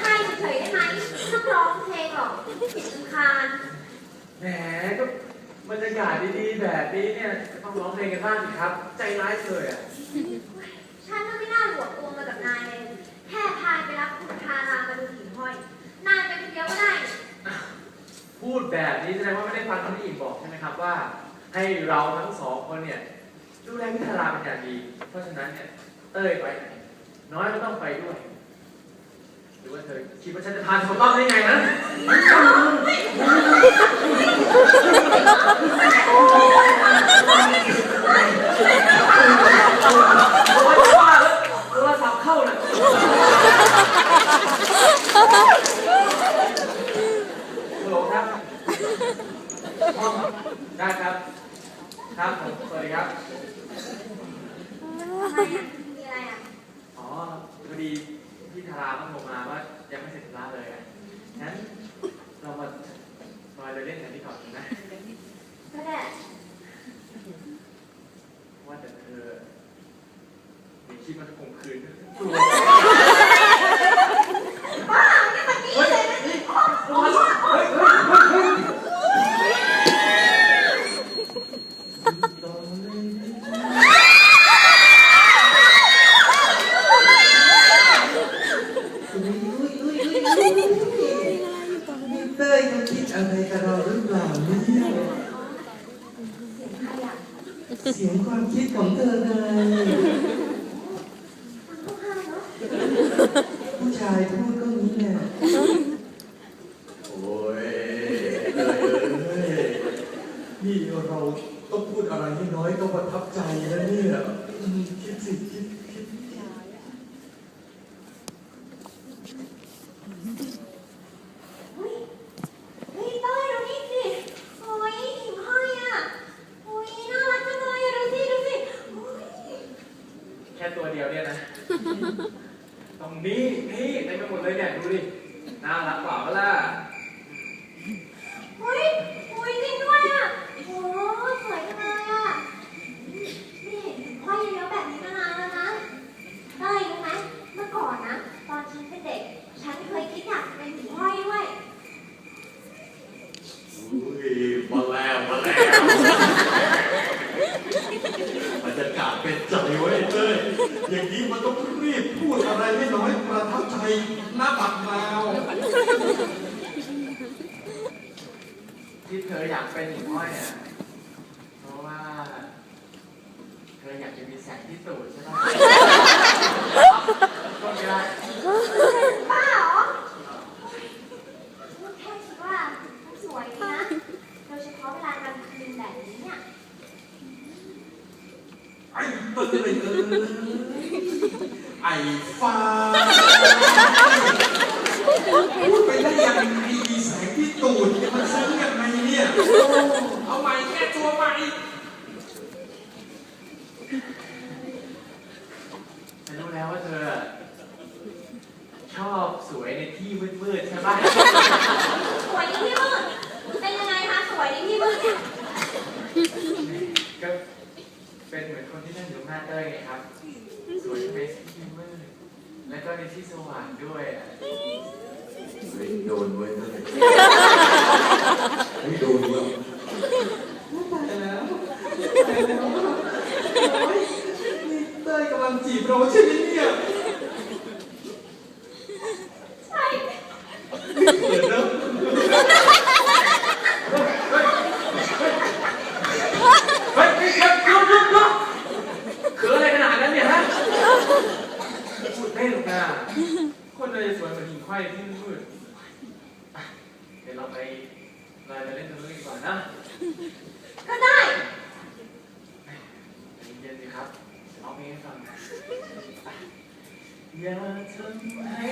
ให้เฉยได้ไหมต้องร้องเพลงหรอกรำคาญแหมก็บรรยากาศดีๆแบบนี้เนี่ยจะต้องร้องเพลงกันบ้างสิครับ ใจร้ายเลยอะ ฉันน่ะไม่น่าหลวมตัวมากับนายเลย แค่พายไปรับคุณทารามาดูหิ่งห้อย นายไปคนเดียวก็ได้ พูด แบบนี้แสดงว่าไม่ได้ฟังคำที่อิ่มบอกใช่ไหมครับว่า ให้เราทั้งสองคนเนี่ยดูแลพิธาลาเป็นอย่างดี เพราะฉะนั้นเนี่ยเต้ยไปไหนน้อยก็ต้องไปด้วย หรือว่าเธอคิดว่าฉันจะทานข้าวต้มได้ไงนะโอ้ยว่าแล้วโทรศัพท์เข้าน่ะฮัลโหลครับห้อง ได้ครับ ครับผมสวัสดีครับทำไมอะมีอะไรอะอ๋อพอดีพี่ธาราเพิ่งโทรมาว่ายังไม่เสร็จธุระเลยอะงั้นเรามาลอยเลยเล่นกันดีกว่อนนะก็ได้ว่าแต่เธอมีคิดมันคงคืนตัว บ้านี่มันนี่เลยนะนี่ เฮ้ยเฮ้ยเฮ้ยเฮ้ยนี่เต้ยเขาคิดอะไรกับเราหรือเปล่าเนี่ย เสียงใครอะ เสียงความคิดของเธอไงมันเข้าข้างเนาะผู้ชายพูดก็นี้แหละโอ้ยเต้ยเอ้ยนี่เราต้องพูดอะไรให้น้อยก็ประทับใจนะเนี่ยอืมคิดสิคิดคิด เฮ้ย เฮ้ยเต้ยดูนี่สิโอ้ยหิ่งห้อยอะโอ้ยน่ารักจังเลยอะดูสิดูสิโอ้ย แค่ตัวเดียวเนี่ยนะ ตรงนี้นี่เต็มไปหมดเลยเนี่ยดูดิน่ารักเปล่าล่ะอุ้ยอุ้ยจริงด้วยอะโอ้สวยจังเลยอะไม่เห็นหิ่งห้อยเยอะๆแบบนี้มานานแล้วนะเต้ยรู้ไหมเมื่อก่อนนะ ตอนฉันเป็นเด็ก ฉันเคยคิดอยากเป็นหิ่งห้อยด้วย อุ้ยมาแล้วมาแล้วบรรยากาศเป็นใจไว้ยเต้ย อย่างนี้มันต้องรีบพูดอะไรให้น้อยประทับใจหน้าบักนาวที่เธออยากเป็นหิ่งห้อยอะเพราะว่า เธออยากจะมีแสงที่ตูดใช่ไหมก็ไม่ได้บ้าเหรอแค่คิดว่ามันสวยดีนะโดยเฉพาะเวลากลางคืนแบบนี้เนี่ยไอ้เต้ยเอ้ย ไอ้ฟ้าพูดไปได้ยังดีแสงที่ตูดเนี่ยมันซึ้งยังไงเนี่ย เอาใหม่แก้ตัวใหม่ฉันรู้แล้วว่าเธอ ชอบสวยในที่มืดๆใช่ไหมสวยในที่มืด เป็นยังไงคะสวยในที่มืดเนี่ยก็เป็นเหมือนคนที่นั่งอยู่หน้าเต้ยไงครับส วยในที่มืดแล้วก็ในที่สว่างด้วยอะเฮ้ยโดนเว้ยเต้ยเฮ้ยโดนเว้ยตายแล้วตายแล้วโอ๊ยนี่เต้ยกำลังจีบเราใช่ไหมเนี่ย ใช่ เขินเนอะเฮ้ยเฮ้ยเฮ้ยหยุดหยุดหยุดเขินอะไรขนาดนั้นเนี่ยฮะ พูดเล่นหรอกนะคนเลยสวยเหมือนหิ่งห้อยที่มืดอะเดี๋ยวเราไปลอยมาเล่นตรงนู้นดีกว่านะก็ได้เย็นๆสิครับร้องเพลงให้ฟังนะอย่าทำให้